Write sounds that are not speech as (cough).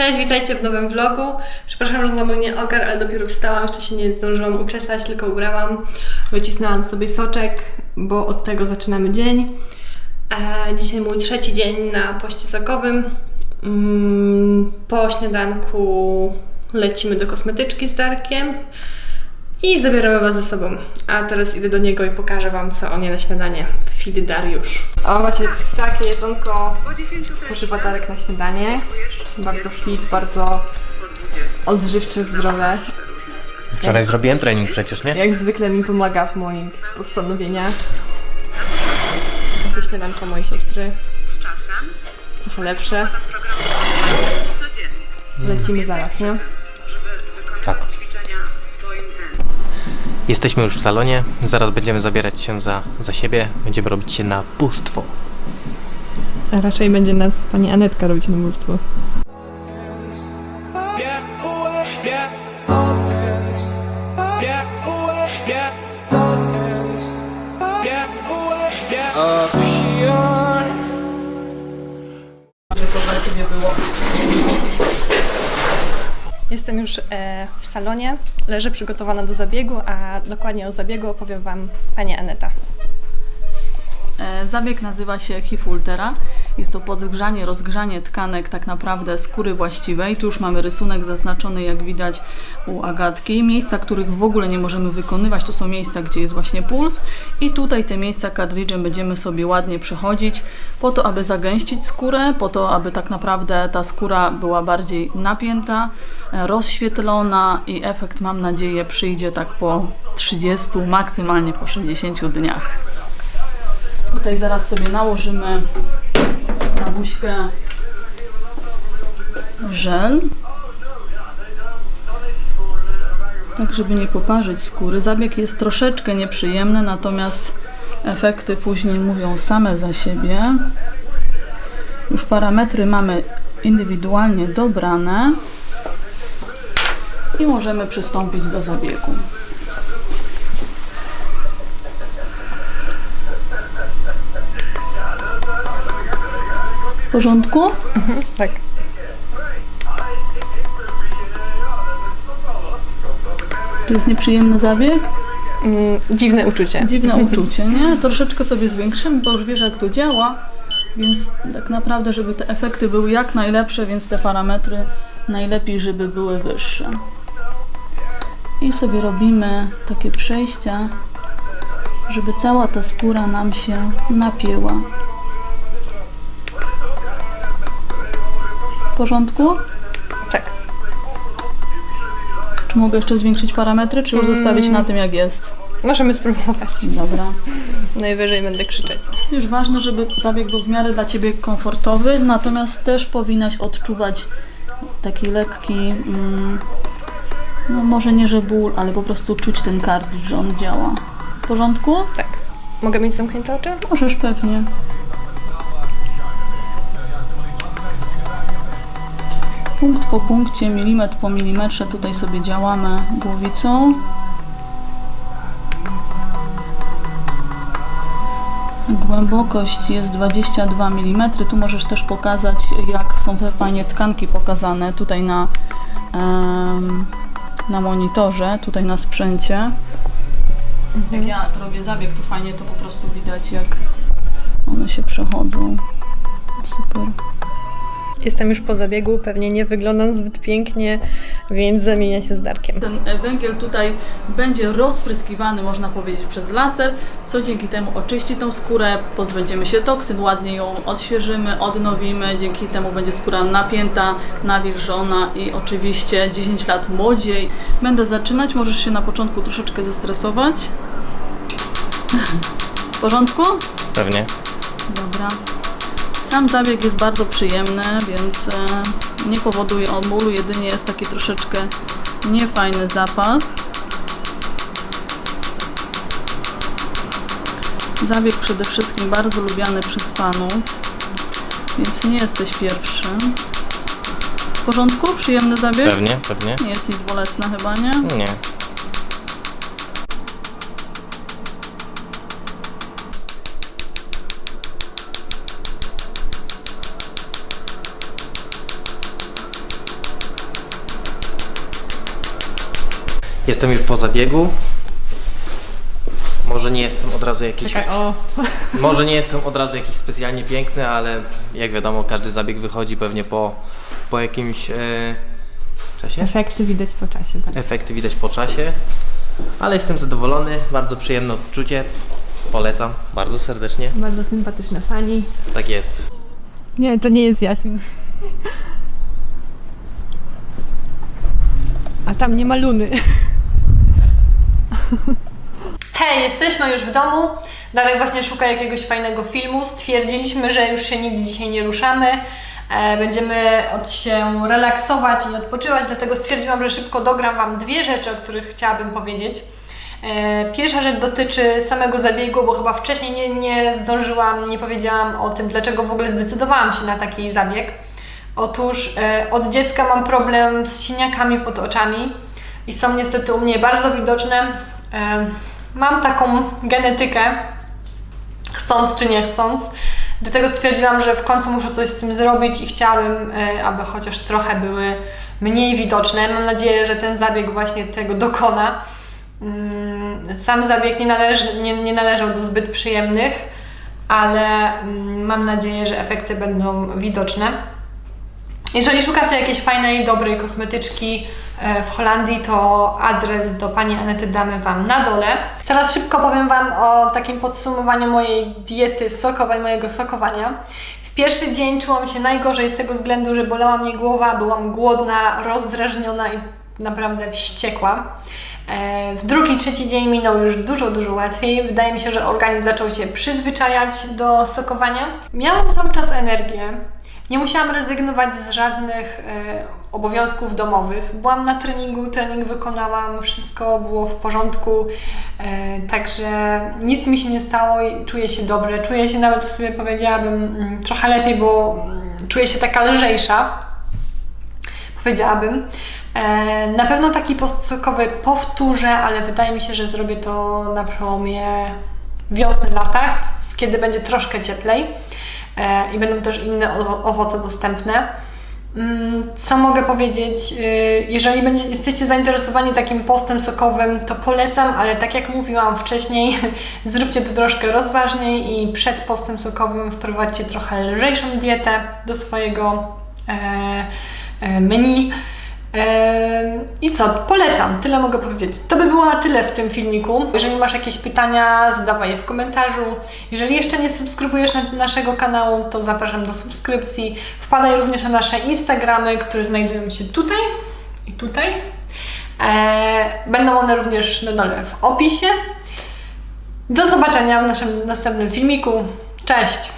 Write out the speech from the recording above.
Cześć, witajcie w nowym vlogu. Przepraszam, że za mój nieogar, ale dopiero wstałam, jeszcze się nie zdążyłam uczesać, tylko ubrałam. Wycisnęłam sobie soczek, bo od tego zaczynamy dzień. E, dzisiaj mój trzeci dzień na poście sokowym. Mm, po śniadanku lecimy do kosmetyczki z Darkiem i zabieramy Was ze sobą. A teraz idę do niego i pokażę Wam, co on je na śniadanie. Fit Dariusz. O, właśnie takie jedzonko spożywa Darek na śniadanie. Bardzo fit, bardzo odżywcze, zdrowe. Wczoraj zrobiłem trening przecież, nie? Jak zwykle mi pomaga w moich postanowieniach. Takie śniadanko mojej siostry. z czasem Trochę lepsze. Lecimy zaraz, nie? Jesteśmy już w salonie, zaraz będziemy zabierać się za, za siebie, będziemy robić się na bóstwo. A raczej będzie nas pani Anetka robić na bóstwo. Yeah, Jestem już e, w salonie, leżę przygotowana do zabiegu, a dokładnie o zabiegu opowiem Wam Pani Aneta. E, Zabieg nazywa się Hifultera. Jest to podgrzanie, rozgrzanie tkanek tak naprawdę skóry właściwej. Tu już mamy rysunek zaznaczony, jak widać u Agatki. Miejsca, których w ogóle nie możemy wykonywać, to są miejsca, gdzie jest właśnie puls. I tutaj te miejsca kartridżem będziemy sobie ładnie przechodzić po to, aby zagęścić skórę, po to, aby tak naprawdę ta skóra była bardziej napięta, rozświetlona i efekt mam nadzieję przyjdzie tak po 30, maksymalnie po 60 dniach. Tutaj zaraz sobie nałożymy buźkę żel. Tak, żeby nie poparzyć skóry. Zabieg jest troszeczkę nieprzyjemny, natomiast efekty później mówią same za siebie. Już parametry mamy indywidualnie dobrane i możemy przystąpić do zabiegu. W porządku? Tak. To jest nieprzyjemny zabieg? Mm, dziwne uczucie. Dziwne (laughs) uczucie, nie? Troszeczkę sobie zwiększymy, bo już wiesz jak to działa, więc tak naprawdę, żeby te efekty były jak najlepsze, więc te parametry najlepiej, żeby były wyższe. I sobie robimy takie przejścia, żeby cała ta skóra nam się napięła. Porządku? Tak. Czy mogę jeszcze zwiększyć parametry, czy już zostawić na tym jak jest? Możemy spróbować. Dobra. Najwyżej będę krzyczeć. Już ważne, żeby zabieg był w miarę dla Ciebie komfortowy, natomiast też powinnaś odczuwać taki lekki, mm, no może nie, że ból, ale po prostu czuć ten kartridż, że on działa. W porządku? Tak. Mogę mieć zamknięte oczy? Możesz pewnie. Punkt po punkcie, milimetr po milimetrze tutaj sobie działamy głowicą. Głębokość jest 22 mm. Tu możesz też pokazać, jak są te fajnie tkanki pokazane tutaj na, na monitorze, tutaj na sprzęcie. Jak ja robię zabieg, to fajnie to po prostu widać, jak one się przechodzą. Super. Jestem już po zabiegu, pewnie nie wyglądam zbyt pięknie, więc zamienia się z Darkiem. Ten e, węgiel tutaj będzie rozpryskiwany, można powiedzieć, przez laser, co dzięki temu oczyści tą skórę, pozbędziemy się toksyn, ładnie ją odświeżymy, odnowimy, dzięki temu będzie skóra napięta, nawilżona i oczywiście 10 lat młodziej. Będę zaczynać, możesz się na początku troszeczkę zestresować. W porządku? Pewnie. Dobra. Sam zabieg jest bardzo przyjemny, więc e, nie powoduje on bólu, jedynie jest taki troszeczkę niefajny zapach. Zabieg przede wszystkim bardzo lubiany przez panów, więc nie jesteś pierwszy. W porządku? Przyjemny zabieg? Pewnie, pewnie. Nie jest nic bolesne chyba, nie? Nie. Jestem już po zabiegu. Może nie jestem od razu jakiś. Czekaj, o. (laughs) Może nie jestem od razu jakiś specjalnie piękny, ale jak wiadomo, każdy zabieg wychodzi pewnie po, po jakimś e, czasie. Efekty widać po czasie, tak. Efekty widać po czasie, ale jestem zadowolony. Bardzo przyjemne odczucie. Polecam bardzo serdecznie. Bardzo sympatyczna pani. Tak jest. Nie, to nie jest Jaśmin. (laughs) A tam nie ma luny. (laughs) (laughs) Hej, jesteśmy już w domu. Darek właśnie szuka jakiegoś fajnego filmu. Stwierdziliśmy, że już się nigdzie dzisiaj nie ruszamy. E, Będziemy od się relaksować i odpoczywać, dlatego stwierdziłam, że szybko dogram Wam dwie rzeczy, o których chciałabym powiedzieć. E, Pierwsza rzecz dotyczy samego zabiegu, bo chyba wcześniej nie, nie zdążyłam, nie powiedziałam o tym, dlaczego w ogóle zdecydowałam się na taki zabieg. Otóż e, od dziecka mam problem z siniakami pod oczami i są niestety u mnie bardzo widoczne. Mam taką genetykę, chcąc czy nie chcąc. Dlatego stwierdziłam, że w końcu muszę coś z tym zrobić i chciałabym, e, aby chociaż trochę były mniej widoczne. Mam nadzieję, że ten zabieg właśnie tego dokona. Mm, Sam zabieg nie, należy, nie, nie należał do zbyt przyjemnych, ale mm, mam nadzieję, że efekty będą widoczne. Jeżeli szukacie jakiejś fajnej, dobrej kosmetyczki w Holandii, to adres do pani Anety damy Wam na dole. Teraz szybko powiem Wam o takim podsumowaniu mojej diety sokowej, mojego sokowania. W pierwszy dzień czułam się najgorzej z tego względu, że bolała mnie głowa, byłam głodna, rozdrażniona i naprawdę wściekła. E, W drugi, trzeci dzień minął już dużo, dużo łatwiej. Wydaje mi się, że organizm zaczął się przyzwyczajać do sokowania. Miałam cały czas energię. Nie musiałam rezygnować z żadnych e, obowiązków domowych. Byłam na treningu, trening wykonałam, wszystko było w porządku, e, także nic mi się nie stało i czuję się dobrze. Czuję się nawet sobie powiedziałabym mm, trochę lepiej, bo mm, czuję się taka lżejsza powiedziałabym. E, Na pewno taki postsokowy powtórzę, ale wydaje mi się, że zrobię to na przełomie wiosny, lata, kiedy będzie troszkę cieplej i będą też inne owo- owoce dostępne. Mm, Co mogę powiedzieć? Y, Jeżeli jesteście zainteresowani takim postem sokowym, to polecam, ale tak jak mówiłam wcześniej, (laughs) zróbcie to troszkę rozważniej i przed postem sokowym wprowadźcie trochę lżejszą dietę do swojego e, e, menu. I co? Polecam, tyle mogę powiedzieć. To by było na tyle w tym filmiku. Jeżeli masz jakieś pytania, zadawaj je w komentarzu. Jeżeli jeszcze nie subskrybujesz na, naszego kanału, to zapraszam do subskrypcji. Wpadaj również na nasze Instagramy, które znajdują się tutaj i tutaj. E, będą one również na dole w opisie. Do zobaczenia w naszym następnym filmiku. Cześć!